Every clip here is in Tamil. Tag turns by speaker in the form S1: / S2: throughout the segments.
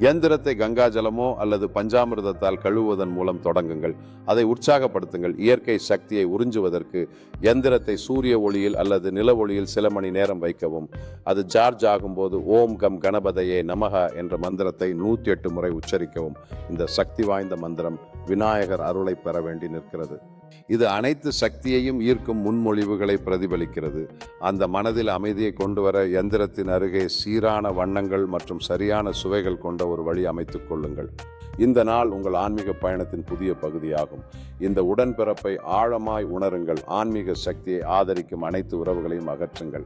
S1: எந்திரத்தை கங்கா ஜலமோ அல்லது பஞ்சாமிர்தத்தால் கழுவுவதன் மூலம் தொடங்குங்கள். அதை உற்சாகப்படுத்துங்கள். இயற்கை சக்தியை உறிஞ்சுவதற்கு எந்திரத்தை சூரிய ஒளியில் அல்லது நில ஒளியில் சில மணி நேரம் வைக்கவும். அது சார்ஜ் ஆகும்போது ஓம் கம் கணபதையே நமக என்ற மந்திரத்தை நூற்றி எட்டு முறை உச்சரிக்கவும். இந்த சக்தி வாய்ந்த மந்திரம் விநாயகர் அருளை பெற வேண்டி நிற்கிறது. இது அனைத்து சக்தியையும் ஈர்க்கும் முன்மொழிவுகளை பிரதிபலிக்கிறது. அந்த மனதில் அமைதியை கொண்டு வர எந்திரத்தின் அருகே சீரான வண்ணங்கள் மற்றும் சரியான சுவைகள் கொண்ட ஒரு வழி அமைத்துக் கொள்ளுங்கள். இந்த நாள் உங்கள் ஆன்மீக பயணத்தின் புதிய பகுதியாகும். இந்த உடன்பிறப்பை ஆழமாய் உணருங்கள். ஆன்மீக சக்தியை ஆதரிக்கும் அனைத்து உறவுகளையும் அகற்றுங்கள்.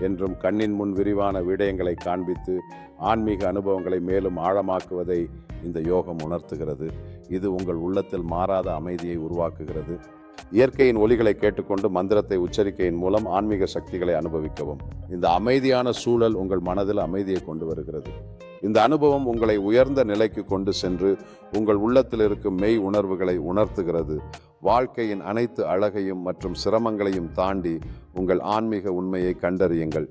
S1: என்றும் கண்ணின் முன் விரிவான விடயங்களை காண்பித்து ஆன்மீக அனுபவங்களை மேலும் ஆழமாக்குவதை இந்த யோகம் உணர்த்துகிறது. இது உங்கள் உள்ளத்தில் மாறாத அமைதியை உருவாக்குகிறது. இயற்கையின் ஒலிகளை கேட்டுக்கொண்டு மந்திரத்தை உச்சரிக்கையின் மூலம் ஆன்மீக சக்திகளை அனுபவிக்கவும். இந்த அமைதியான சூழல் உங்கள் மனதில் அமைதியை கொண்டு வருகிறது. இந்த அனுபவம் உங்களை உயர்ந்த நிலைக்கு கொண்டு சென்று உங்கள் உள்ளத்தில் இருக்கும் மெய் உணர்வுகளை உணர்த்துகிறது. வாழ்க்கையின் அனைத்து அழகையும் மற்றும் சிரமங்களையும் தாண்டி உங்கள் ஆன்மீக உண்மையை கண்டறியுங்கள்.